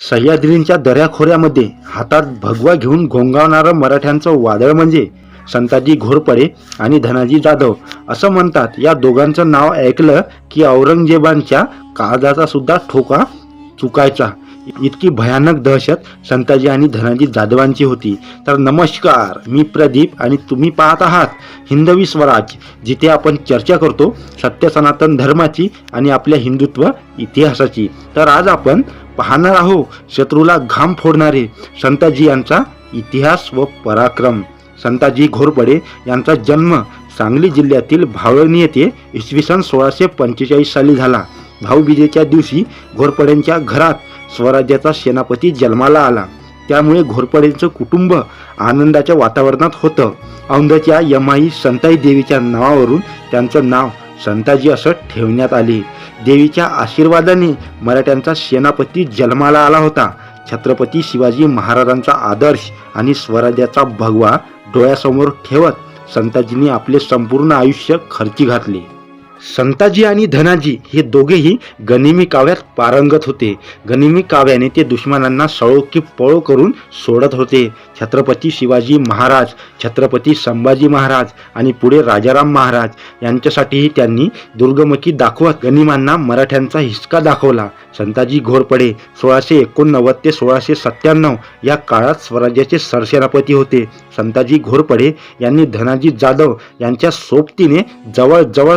सह्याद्रींच्या दऱ्याखोऱ्यामध्ये हातात भगवा घेऊन घोंगावणारं मराठ्यांचं वादळ म्हणजे संताजी घोरपडे आणि धनाजी जाधव असं म्हणतात. या दोघांचं नाव ऐकलं की औरंगजेबांच्या काळजाचा सुद्धा ठोका चुकायचा. इतकी भयानक दहशत संताजी आणि धनाजी जाधवांची होती. तर नमस्कार मी प्रदीप आणि तुम्ही पाहत आहात हिंदवी स्वराज जिथे आपण चर्चा करतो सत्य सनातन धर्माची आणि आपल्या हिंदुत्व इतिहासाची. तर आज आपण पाहणार आहोत शत्रूला घाम फोडणारे संताजी यांचा इतिहास व पराक्रम. संताजी घोरपडे यांचा जन्म सांगली जिल्ह्यातील भावळणी येथे इसवी सन सोळाशे पंचेचाळीस साली झाला. भाऊबीजेच्या दिवशी घोरपडेंच्या घरात स्वराज्याचा सेनापती जन्माला आला. त्यामुळे घोरपडेंचं कुटुंब आनंदाच्या वातावरणात होतं. औंधच्या यमाई संताई देवीच्या नावावरून त्यांचं नाव संताजी असं ठेवण्यात आले. देवीच्या आशीर्वादाने मराठ्यांचा सेनापती जन्माला आला होता. छत्रपती शिवाजी महाराजांचा आदर्श आणि स्वराज्याचा भगवा डोळ्यासमोर ठेवत संताजींनी आपले संपूर्ण आयुष्य खर्ची घातले. संताजी आणि धनाजी हे दोघेही गनिमी काव्यात पारंगत होते. गनिमी काव्याने ते दुश्मनांना सळो की पळो करून सोडत होते. छत्रपती शिवाजी महाराज छत्रपती संभाजी महाराज आणि पुढे राजाराम महाराज यांच्यासाठीही त्यांनी दुर्गमकी दाखवत गनिमांना मराठ्यांचा हिसका दाखवला. संताजी घोरपडे सोळाशे एकोणनव्वद ते सोळाशे सत्त्याण्णव या काळात स्वराज्याचे सरसेनापती होते. संताजी घोरपडे यांनी धनाजी जाधव यांच्या सोबतीने जवळजवळ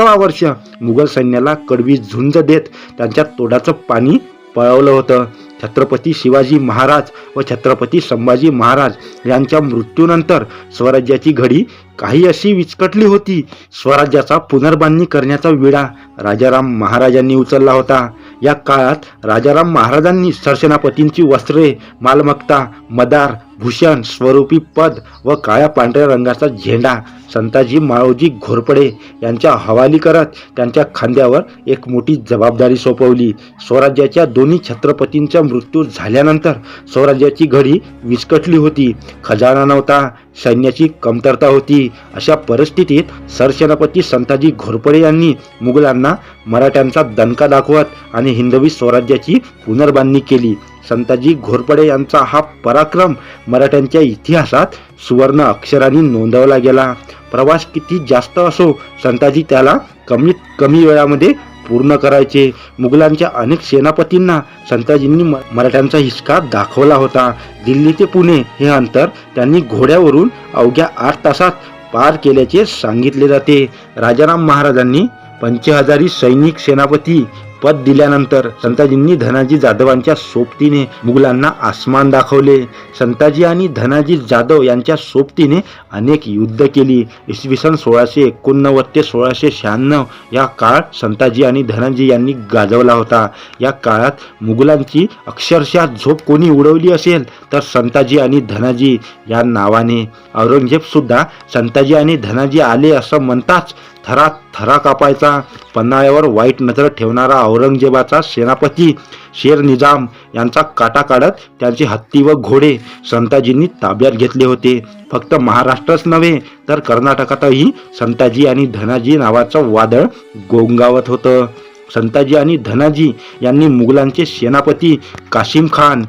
सतरा वर्ष मुघल सैन्याला कडवी झुंज देत त्यांच्या तोडाचं पाणी पळवलं होतं. छत्रपती शिवाजी महाराज व छत्रपती संभाजी महाराज यांच्या मृत्यूनंतर स्वराज्याची घडी काही अशी विचकटली होती. स्वराज्याचा पुनर्बांधणी करण्याचा विडा राजाराम महाराजांनी उचलला होता. या काळात राजाराम महाराजांनी सरसेनापतींची वस्त्रे मालमत्ता मदार भूषण स्वरूपी पद व काळ्या पांढऱ्या रंगाचा झेंडा संताजी माळोजी घोरपडे यांच्या हवाली करत त्यांच्या खांद्यावर एक मोठी जबाबदारी सोपवली. स्वराज्याच्या दोन्ही छत्रपतींचा मृत्यू झाल्यानंतर स्वराज्याची घडी विस्कटली होती. खजाना नव्हता. सैन्याची कमतरता होती. अशा परिस्थितीत सरसेनापती संताजी घोरपडे यांनी मुघलांना मराठ्यांचा दणका दाखवत आणि हिंदवी स्वराज्याची पुनर्बांधणी केली. संताजी घोरपडे यांचा हा पराक्रम मराठ्यांच्या इतिहासात सुवर्ण अक्षरांनी नोंदवला गेला. प्रवास किती जास्त असो संताजी त्याला कमीत कमी वेळामध्ये पूर्ण करायचे. मुघलांच्या अनेक सेनापतींना संताजींनी म- मराठ्यांचा हिसका दाखवला होता. दिल्ली ते पुणे हे अंतर त्यांनी घोड्यावरून अवघ्या आठ तासात पार केल्याचे सांगितले जाते. राजाराम महाराजांनी पंचहजारी सैनिक सेनापती पद दिल्यानंतर संताजींनी धनाजी जाधवांच्या सोबतीने मुघलांना आसमान दाखवले. संताजी आणि धनाजी जाधव यांच्या सोबतीने अनेक युद्ध केली. इसवी सन सोळाशे एकोणनव्वद ते सोळाशे शहाण्णव या काळ संताजी आणि धनाजी यांनी गाजवला होता. या काळात मुघलांची अक्षरशः झोप कोणी उडवली असेल तर संताजी आणि धनाजी या नावाने. औरंगजेब सुद्धा संताजी आणि धनाजी आले असं म्हणताच थरा थरा कापायचा पन्हाळ्यावर वाईट नजर ठेवणारा औरंगजेबाचा सेनापती शेर निजाम यांचा काटा काढत त्यांची हत्ती व घोडे संताजींनी ताब्यात घेतले होते. फक्त महाराष्ट्रच नव्हे तर कर्नाटकातही संताजी आणि धनाजी नावाचं वादळ गोंगावत होतं. संताजी आणि धनाजी यांनी मुघलांचे सेनापती काशिम खान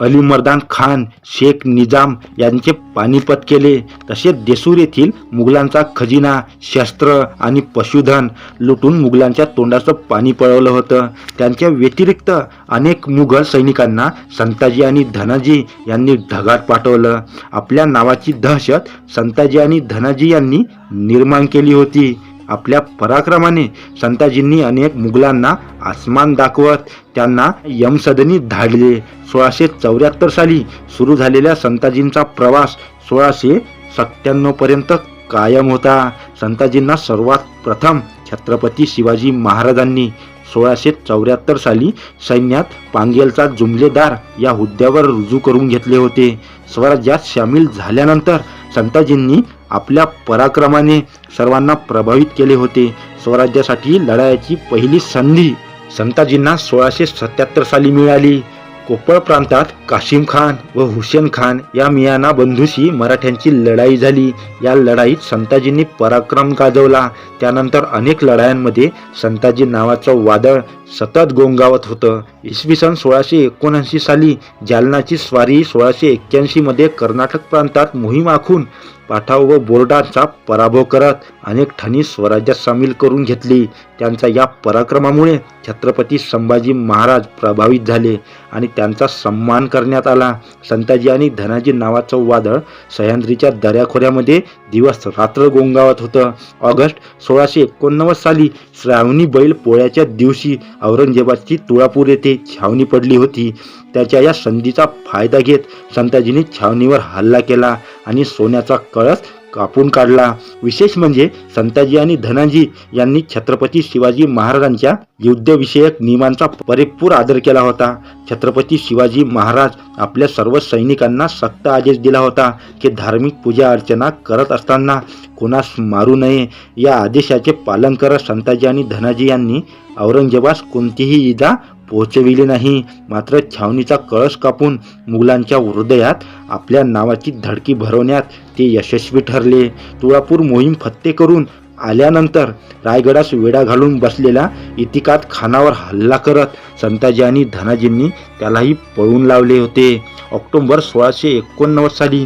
अली मर्दान खान शेख निजाम यांचे पानिपत केले. तसेच देसूर येथील मुघलांचा खजिना शस्त्र आणि पशुधन लुटून मुघलांच्या तोंडाचं पाणी पळवलं होतं. त्यांच्या व्यतिरिक्त अनेक मुघल सैनिकांना संताजी आणि धनाजी यांनी ढगात पाठवलं. आपल्या नावाची दहशत संताजी आणि धनाजी यांनी निर्माण केली होती. आपल्या पराक्रमाने संताजींनी अनेक मुघलांना आसमान दाखवत त्यांना यमसदनी धाडले. सोळाशे चौऱ्याहत्तर साली सुरू झालेल्या संताजींचा प्रवास सोळाशे सत्त्याण्णव पर्यंत कायम होता. संताजींना सर्वात प्रथम छत्रपती शिवाजी महाराजांनी सोळाशे चौऱ्याहत्तर साली सैन्यात पांगेलचा जुमलेदार या हुद्द्यावर रुजू करून घेतले होते. स्वराज्यात सामील झाल्यानंतर संताजींनी आपल्या पराक्रमाने सर्वांना प्रभावित केले होते. स्वराज्यासाठी लढायची पहिली संधी संताजींना सोळाशे सत्याहत्तर साली मिळाली. कोपळ प्रांतात काशिम खान व हुसेन खान या मियाना बंधूशी मराठ्यांची लढाई झाली. या लढाईत संताजींनी पराक्रम गाजवला. त्यानंतर अनेक लढायांमध्ये संताजी नावाचं वादळ सतत गोंगावत होतं. इसवी सन सोळाशे एकोणऐंशी साली जालनाची स्वारी सोळाशे एक्क्याऐंशी मध्ये कर्नाटक प्रांतात मोहीम आखून पाठाव व बोर्डाचा पराभव करत अनेक ठणी स्वराज्यात सामील करून घेतली. त्यांचा या पराक्रमामुळे छत्रपती संभाजी महाराज प्रभावित झाले आणि त्यांचा सन्मान करण्यात आला. संताजी आणि धनाजी नावाचं वादळ सह्याद्रीच्या दऱ्याखोऱ्यामध्ये दिवस रात्र गोंगावत होतं. ऑगस्ट सोळाशे एकोणनव्वद साली श्रावणी बैल पोळ्याच्या दिवशी औरंगजेबाची तुळापूर येथे छावणी पडली होती. त्याच्या या संधीचा फायदा घेत संताजींनी छावणीवर हल्ला केला आणि सोन्याचा कळस कापून काढला. विशेष म्हणजे संताजी आणि धनाजी यांनी छत्रपती शिवाजी महाराजांच्या युद्धविषयक नियमांचा परिपूर आदर केला होता. छत्रपती शिवाजी महाराज आपल्या सर्व सैनिकांना सक्त आदेश दिला होता की धार्मिक पूजा अर्चना करत असताना कोणास मारू नये. या आदेशाचे पालन करत संताजी आणि धनाजी यांनी औरंगजेबास कोणतीही इजा पोहोचविले नाही. मात्र छावणीचा कळस कापून मुघलांच्या हृदयात आपल्या नावाची धडकी भरवण्यात ते यशस्वी ठरले. तुळापूर मोहीम फत्ते करून आल्यानंतर रायगडास वेढा घालून बसलेला इतिकात खानावर हल्ला करत संताजी आणि धनाजींनी त्यालाही पळून लावले होते. ऑक्टोबर सोळाशे एकोणनव्वद साली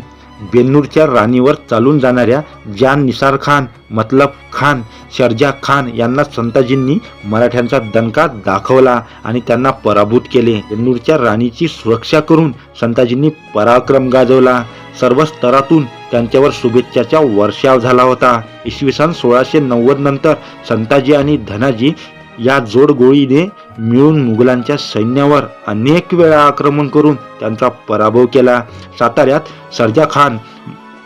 बेन्नूरच्या राणीवर चालून जाणाऱ्या जान निसार खान मतलब खान शर्जा खान यांना संताजींनी मराठ्यांचा दणका दाखवला आणि त्यांना पराभूत केले. बेन्नूरच्या राणीची सुरक्षा करून संताजींनी पराक्रम गाजवला. सर्व स्तरातून त्यांच्यावर शुभेच्छाचा वर्षाव झाला होता. इसवी सन सोळाशे नव्वद नंतर संताजी आणि धनाजी या जोडगोळीने मिळून मुघलांच्या सैन्यावर अनेक वेळा आक्रमण करून त्यांचा पराभव केला. साताऱ्यात सर्जा खान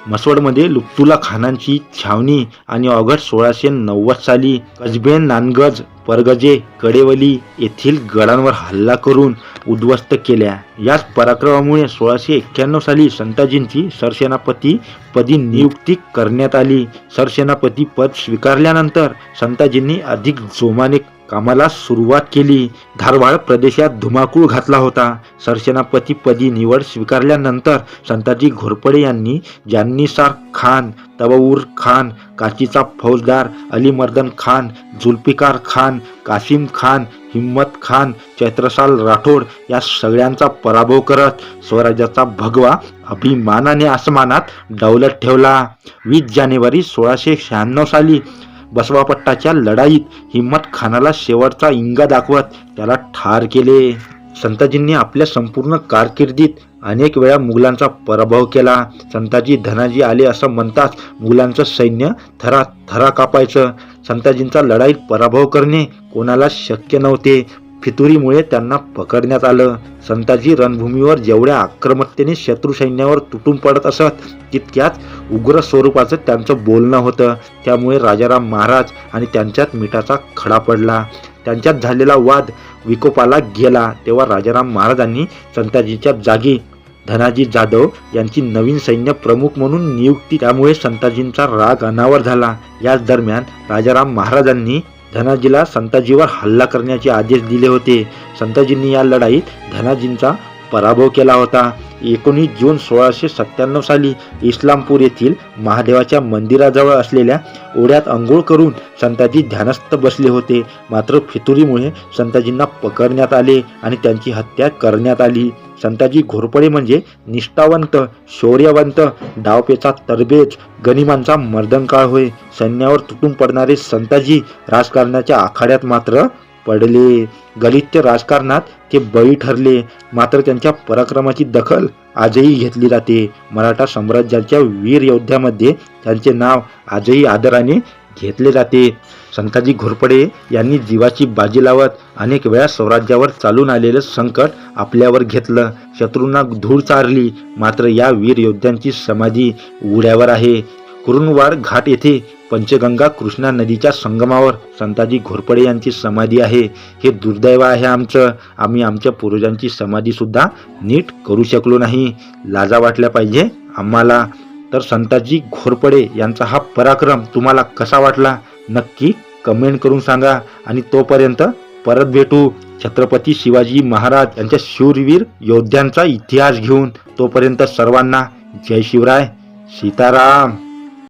मसवडमध्ये लुप्तुला खानांची छावणी आणि ऑगस्ट सोळाशे नव्वद साली कसबे नानगज परगजे कडेवली येथील गडांवर हल्ला करून उद्ध्वस्त केल्या. याच पराक्रमामुळे सोळाशे एक्क्याण्णव साली संताजींची सरसेनापती पदी नियुक्ती करण्यात आली. सरसेनापती पद स्वीकारल्यानंतर संताजींनी अधिक जोमाने कामाला सुरुवात केली. धारवाड प्रदेशात धुमाकूळ घातला होता. सरसेनापती पदी निवड स्वीकारल्यानंतर संताजी घोरपडे यांनी जान्नीसार खान तबऊर खान काचीचा फौजदार अलीमर्दन खान जुल्फिकार खान कासिम खान हिम्मत खान चैत्रसाल राठोड या सगळ्यांचा पराभव करत स्वराज्याचा भगवा अभिमानाने आसमानात डौलत ठेवला. वीस जानेवारी सोळाशे शहाण्णव साली बसवापट्टाच्या लढाईत हिम्मत खानाला शेवटचा इंगा दाखवत त्याला ठार केले. संताजींनी आपल्या संपूर्ण कारकिर्दीत अनेक वेळा मुघलांचा पराभव केला. संताजी धनाजी आले असं म्हणताच मुघलांचं सैन्य थरा थरा कापायचं. संताजींचा लढाईत पराभव करणे कोणाला शक्य नव्हते. फितुरीमुळे त्यांना पकडण्यात आलं. संताजी रणभूमीवर जेवढ्या आक्रमकतेने शत्रू सैन्यावर तुटून पडत असत तितक्याच उग्र स्वरूपाचं त्यांचं बोलणं होतं. त्यामुळे राजाराम महाराज आणि त्यांच्यात मिठाचा खडा पडला. त्यांच्यात झालेला वाद विकोपाला गेला. तेव्हा राजाराम महाराजांनी संताजीच्या जागी धनाजी जाधव यांची नवीन सैन्य प्रमुख म्हणून नियुक्ती त्यामुळे संताजींचा राग अनावर झाला. याच दरम्यान राजाराम महाराजांनी धनाजीला संताजीवर हल्ला करण्याचे आदेश दिले होते. संताजींनी या लढाईत धनाजींचा पराभव केला होता. एकोणीस जून सोळाशे सत्त्याण्णव साली इस्लामपूर येथील महादेवाच्या मंदिराजवळ असलेल्या ओढ्यात अंघोळ करून संताजी ध्यानस्थ बसले होते. मात्र फितुरीमुळे संताजींना पकडण्यात आले आणि त्यांची हत्या करण्यात आली. संताजी घोरपडे म्हणजे निष्ठावंत शौर्यवंत डावपेचा तरबेज गनिमांचा मर्दनकाळ होय. सैन्यावर तुटून पडणारे संताजी राजकारणाच्या आखाड्यात मात्र पडले. गलिच्छ राजकारणात ते बळी ठरले. मात्र त्यांच्या पराक्रमाची दखल आजही घेतली जाते. मराठा साम्राज्याच्या वीर योद्ध्यामध्ये त्यांचे नाव आजही आदराने घेतले जाते. संताजी घोरपडे यांनी जीवाची बाजी लावत अनेक वेळा स्वराज्यावर चालून आलेलं संकट आपल्यावर घेतलं. शत्रूंना धूळ चारली. मात्र या वीर योद्ध्यांची समाधी उड्यावर आहे. कुरुणवाड घाट येथे पंचगंगा कृष्णा नदीच्या संगमावर. संताजी घोरपडे यांची समाधी आहे. हे दुर्दैव आहे आमचं. आम्ही आमच्या पूर्वजांची समाधीसुद्धा नीट करू शकलो नाही. लाजा वाटल्या पाहिजे आम्हाला. तर संताजी घोरपडे यांचा हा पराक्रम तुम्हाला कसा वाटला? नक्की कमेंट करून सांगा. आणि तोपर्यंत परत भेटू. छत्रपती शिवाजी महाराज यांच्या शूरवीर योद्ध्यांचा इतिहास घेऊन. तोपर्यंत सर्वांना जय शिवराय. सीताराम.